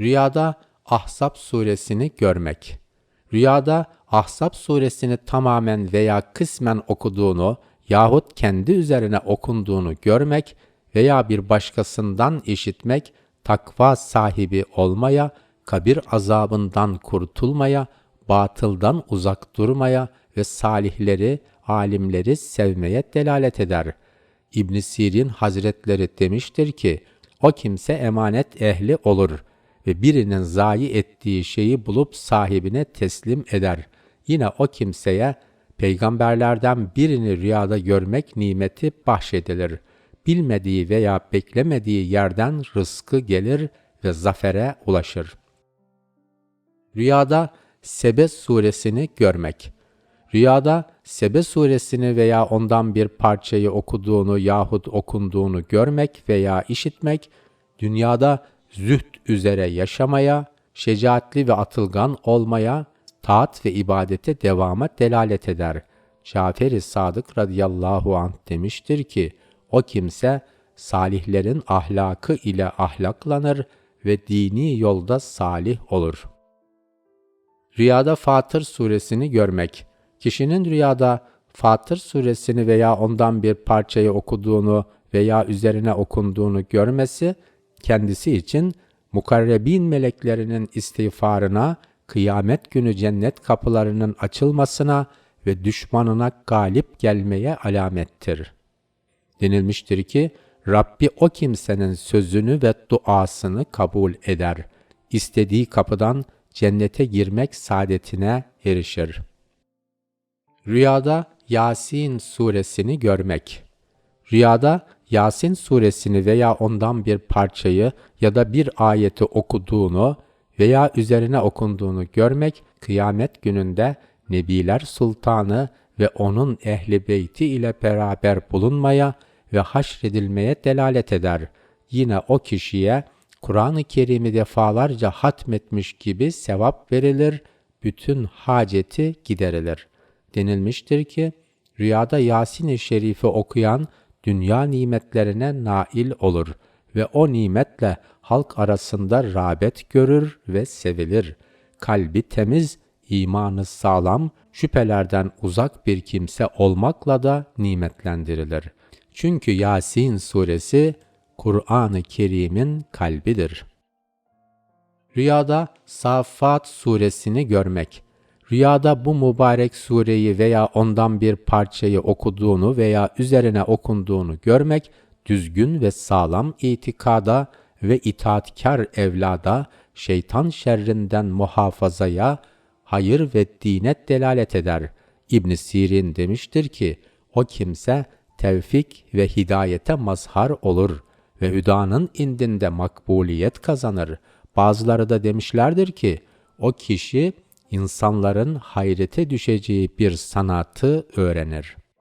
Rüyada Ahzab suresini görmek. Rüyada Ahzab suresini tamamen veya kısmen okuduğunu yahut kendi üzerine okunduğunu görmek veya bir başkasından işitmek takva sahibi olmaya, kabir azabından kurtulmaya, batıldan uzak durmaya ve salihleri, alimleri sevmeye delalet eder. İbn Sirin Hazretleri demiştir ki, o kimse emanet ehli olur ve birinin zayi ettiği şeyi bulup sahibine teslim eder. Yine o kimseye peygamberlerden birini rüyada görmek nimeti bahşedilir. Bilmediği veya beklemediği yerden rızkı gelir ve zafere ulaşır. Rüyada Sebe suresini görmek. Rüyada Sebe suresini veya ondan bir parçayı okuduğunu yahut okunduğunu görmek veya işitmek, dünyada zühd üzere yaşamaya, şecaatli ve atılgan olmaya, taat ve ibadete devama delalet eder. Cafer-i Sadık radıyallahu anh demiştir ki, o kimse salihlerin ahlakı ile ahlaklanır ve dini yolda salih olur. Rüyada Fatır suresini görmek. Kişinin rüyada Fatır suresini veya ondan bir parçayı okuduğunu veya üzerine okunduğunu görmesi, kendisi için mukarrebin meleklerinin istiğfarına, kıyamet günü cennet kapılarının açılmasına ve düşmanına galip gelmeye alamettir. Denilmiştir ki, Rabbi o kimsenin sözünü ve duasını kabul eder. İstediği kapıdan cennete girmek saadetine erişir. Rüyada Yasin suresini görmek. Rüyada Yasin suresini veya ondan bir parçayı ya da bir ayeti okuduğunu veya üzerine okunduğunu görmek kıyamet gününde Nebiler Sultanı ve onun ehli beyti ile beraber bulunmaya ve haşredilmeye delalet eder. Yine o kişiye Kur'an-ı Kerim'i defalarca hatmetmiş gibi sevap verilir, bütün haceti giderilir. Denilmiştir ki, rüyada Yasin-i Şerif'i okuyan dünya nimetlerine nail olur ve o nimetle halk arasında rağbet görür ve sevilir. Kalbi temiz, imanı sağlam, şüphelerden uzak bir kimse olmakla da nimetlendirilir. Çünkü Yasin suresi Kur'an-ı Kerim'in kalbidir. Rüyada Saffat suresini görmek. Rüyada bu mübarek sureyi veya ondan bir parçayı okuduğunu veya üzerine okunduğunu görmek, düzgün ve sağlam itikada ve itaatkar evlada, şeytan şerrinden muhafazaya, hayır ve dine delalet eder. İbn Sirin demiştir ki, o kimse tevfik ve hidayete mazhar olur ve hüdanın indinde makbuliyet kazanır. Bazıları da demişlerdir ki, o kişi insanların hayrete düşeceği bir sanatı öğrenir.